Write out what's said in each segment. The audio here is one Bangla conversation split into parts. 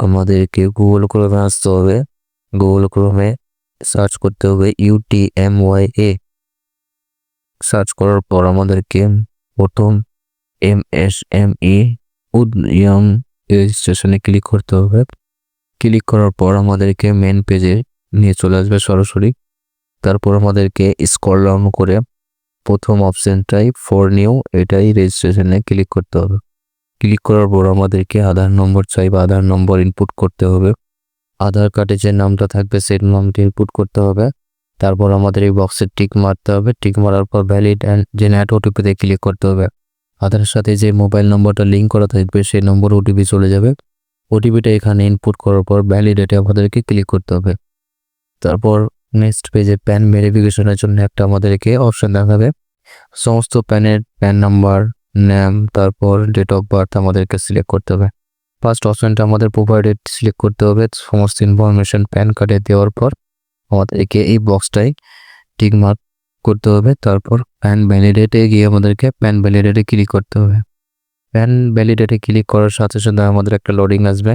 আমাদেরকে গুগল ক্রোমে আসতে হবে। গুগল ক্রোমে সার্চ করতে হবে UT M Y A search করার পর আমাদেরকে প্রথম এম এস এম ই উদ্যম রেজিস্ট্রেশনে ক্লিক করতে হবে। ক্লিক করার পর আমাদেরকে মেন পেজে নিয়ে চলে আসবে সরাসরি। তারপর আমাদেরকে স্ক্রল ডাউন করে প্রথম অপশানটাই ফর নিউ এটাই রেজিস্ট্রেশনে ক্লিক করতে হবে। ক্লিক করার পর আমাদেরকে আধার নম্বর চাই বা আধার নম্বর ইনপুট করতে হবে। আধার কার্ডে যে নামটা থাকবে, সেই নামটি ইনপুট করতে হবে। তারপর আমাদের এই বক্সে টিক মারতে হবে। টিক মারার পর ভ্যালিড অ্যান্ড যে জেনারেট ওটিপিতে ক্লিক করতে হবে। আধারের সাথে যে মোবাইল নম্বরটা লিঙ্ক করা থাকবে, সেই নম্বর ওটিপি চলে যাবে। ওটিপিটা এখানে ইনপুট করার পর ভ্যালিডেটে আমাদেরকে ক্লিক করতে হবে। তারপর নেক্সট পেজে প্যান ভেরিফিকেশনের জন্য একটা আমাদেরকে অপশন দেখাবে। সমস্ত প্যানের প্যান নাম্বার নাম, তারপর ডেট অফ বার্থ আমাদেরকে সিলেক্ট করতে হবে। ফার্স্ট অপশনটা আমাদের প্রোভাইডেড সিলেক্ট করতে হবে, সমস্ত ইনফরমেশন প্যান কার্ডে দেওয়ার পর আমাদেরকে এই বক্সটাই টিক মার্ক করতে হবে, তারপর প্যান ভ্যালিডেটে গিয়ে আমাদেরকে প্যান ভ্যালিডেটে ক্লিক করতে হবে। প্যান ভ্যালিডেটে ক্লিক করার সাথে সাথে আমাদের একটা লোডিং আসবে।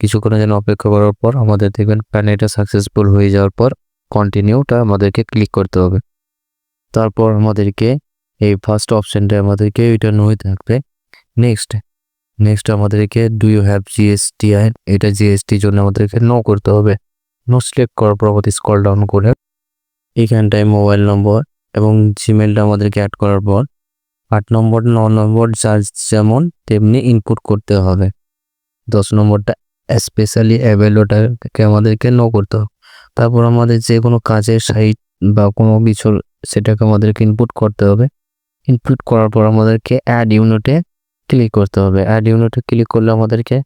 কিছুক্ষণের জন্য অপেক্ষা করার পর আমাদের দেখবেন প্যান এটা সাকসেসফুল হয়ে যাওয়ার পর কন্টিনিউটা আমাদেরকে ক্লিক করতে হবে। তারপর আমাদেরকে এই ফার্স্ট অপশনটা আমাদেরকে রিটার্ন হয়ে থাকবে। নেক্সট নেক্সট আমাদেরকে ডু ইউ হ্যাভ জিএসটি আইন এটা জিএসটির জন্য আমাদেরকে নো করতে হবে। নো সিলেক্ট করার পর আমাদের স্কল ডাউন করে এখানটায় মোবাইল নম্বর এবং জিমেলটা আমাদেরকে অ্যাড করার পর আট নম্বর, ন নম্বর চার্জ যেমন তেমনি ইনপুট করতে হবে। দশ নম্বরটা স্পেশালি অ্যাভেলোটাকে আমাদেরকে নো করতে হবে। তারপর আমাদের যে কোনো কাজের সাইট বা কোনো কিছু সেটাকে আমাদেরকে ইনপুট করতে হবে। ইনপুট করার পর আমাদেরকে অ্যাড ইউনিটে ক্লিক করতে হবে। অ্যাড ইউনিটে ক্লিক করলে আমাদেরকে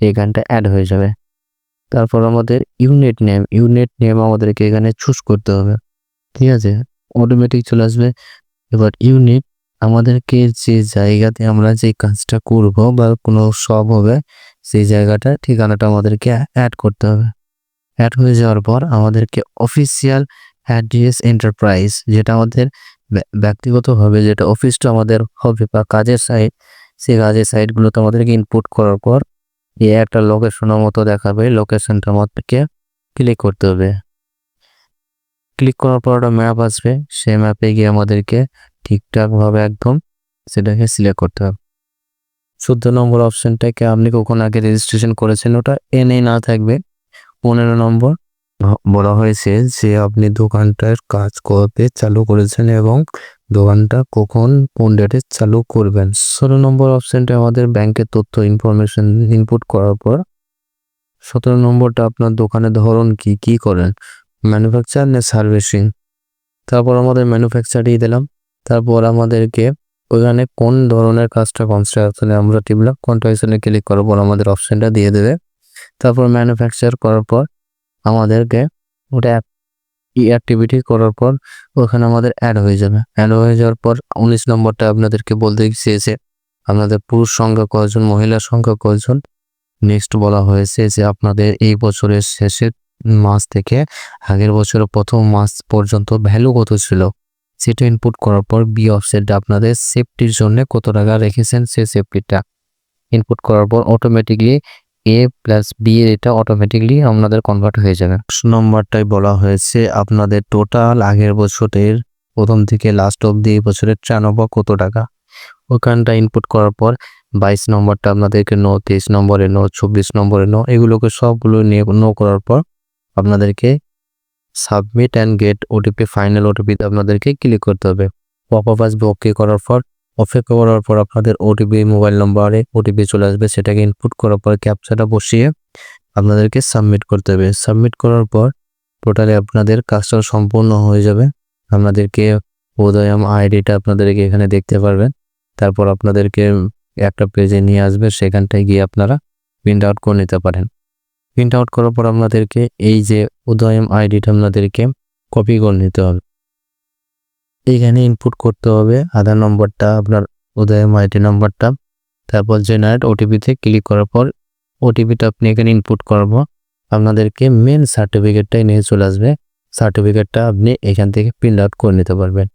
এখানটা অ্যাড হয়ে যাবে। তারপর আমাদের ইউনিট নেম ইউনিট নেম আমাদেরকে এখানে চুজ করতে হবে। ঠিক আছে? অটোমেটিক চলে আসবে। এবার ইউনিট আমাদেরকে যে জায়গাতে আমরা যে কাজটা করব বা কোনো সব হবে, সেই জায়গাটা ঠিকানাটা আমাদেরকে অ্যাড করতে হবে। অ্যাড হয়ে যাওয়ার পর আমাদেরকে অফিসিয়াল অ্যাড্রেস এন্টারপ্রাইজ যেটা আমাদের ব্যক্তিগতভাবে যেটা অফিসটা আমাদের হবে বা কাজের সাইট সেই কাজের সাইটগুলোতে আমাদেরকে ইনপুট করার পর এই একটা লোকেশনের মতো দেখাবে লোকেশনটা আমাদেরকে ক্লিক করতে হবে। ক্লিক করার পর একটা ম্যাপ আসবে, সেই ম্যাপে গিয়ে আমাদেরকে ঠিকঠাকভাবে একদম সেটাকে সিলেক্ট করতে হবে। চোদ্দ নম্বর অপশনটাকে আপনি কখন আগে রেজিস্ট্রেশন করেছেন? ওটা এনে না থাকবে, পনেরো নম্বর বলা হয়েছে যে আপনি দোকানটার কাজ করতে চালু করেছেন এবং দোকানটা কখন কোন ডেটে চালু করবেন। ষোলো নম্বর অপশনটা আমাদের ব্যাংকের তথ্য ইনফরমেশন ইনপুট করার পর সতেরো নম্বরটা আপনার দোকানের ধরন কি কি করেন? ম্যানুফ্যাকচার না সার্ভিসিং তারপর আমাদের ম্যানুফ্যাকচারই দিলাম। তারপর আমাদেরকে ওইখানে কোন ধরনের কাজটা কনস্ট্রাকশনে আমরা টিপলাম কন্ট্রাকশনে ক্লিক করার পর আমাদের অপশানটা দিয়ে দেবে। তারপর ম্যানুফ্যাকচার করার পর আমাদেরকে ওটা ই অ্যাক্টিভিটি করার পর ওখানে আমাদের অ্যাড হয়ে যাবে। অ্যাড হয়ে যাওয়ার পর উনিশ নম্বরটা আপনাদেরকে বলতে চেয়েছে, আপনাদের পুরুষ সংখ্যা কয়জন মহিলার সংখ্যা কয়জন? নেক্সট বলা হয়েছে যে আপনাদের এই বছরের শেষের মাস থেকে আগের বছরের প্রথম মাস পর্যন্ত ভ্যালু কত ছিল? সেটা ইনপুট করার পর বি অফসেটটা আপনাদের সেফটির জন্য কত টাকা রেখেছেন সে সেফটিটা ইনপুট করার পর অটোমেটিকলি এ প্লাস বি এটা অটোমেটিকলি আপনাদের কনভার্ট হয়ে যাবে। নম্বরটাই বলা হয়েছে আপনাদের টোটাল আগের বছরের প্রথম থেকে লাস্ট অব্দি এই বছরের ট্রানওভার কত টাকা? ওখানটা ইনপুট করার পর বাইশ নম্বরটা আপনাদেরকে নো তেইশ নম্বরে নো চব্বিশ নম্বরে নো এগুলোকে সবগুলো নিয়ে নো করার পর আপনাদেরকে submit and get OTP final ওটিপিতে আপনাদেরকে ক্লিক করতে হবে। পপ আপ আসবে ওকে করার পর অপেক্ষা করার পর আপনাদের ওটিপি মোবাইল নম্বরে ওটিপি চলে আসবে। সেটাকে ইনপুট করার পর ক্যাপচাটা বসিয়ে আপনাদেরকে সাবমিট করতে হবে। সাবমিট করার পর টোটালি আপনাদের কাজটা সম্পূর্ণ হয়ে যাবে। আপনাদেরকে উদয়াম আইডিটা আপনাদেরকে এখানে দেখতে পারবেন। তারপর আপনাদেরকে একটা পেজে নিয়ে আসবে। সেখানটায় গিয়ে আপনারা প্রিন্ট আউট করে নিতে পারেন। প্রিন্ট আউট করার পর আপনাদেরকে এই যে উদয়ম আইডিটা আপনাদেরকে কপি করে নিতে হবে। এইখানে ইনপুট করতে হবে। আধার নম্বরটা, আপনার উদয় মাইটি নম্বরটা, তারপর জেনারেট ওটিপিতে ক্লিক করার পর ওটিপিটা আপনি এখানে ইনপুট করব। আপনাদেরকে মেন সার্টিফিকেটটাই নিয়ে চলে আসবে। সার্টিফিকেটটা আপনি এখান থেকে প্রিন্ট আউট করে নিতে পারবেন।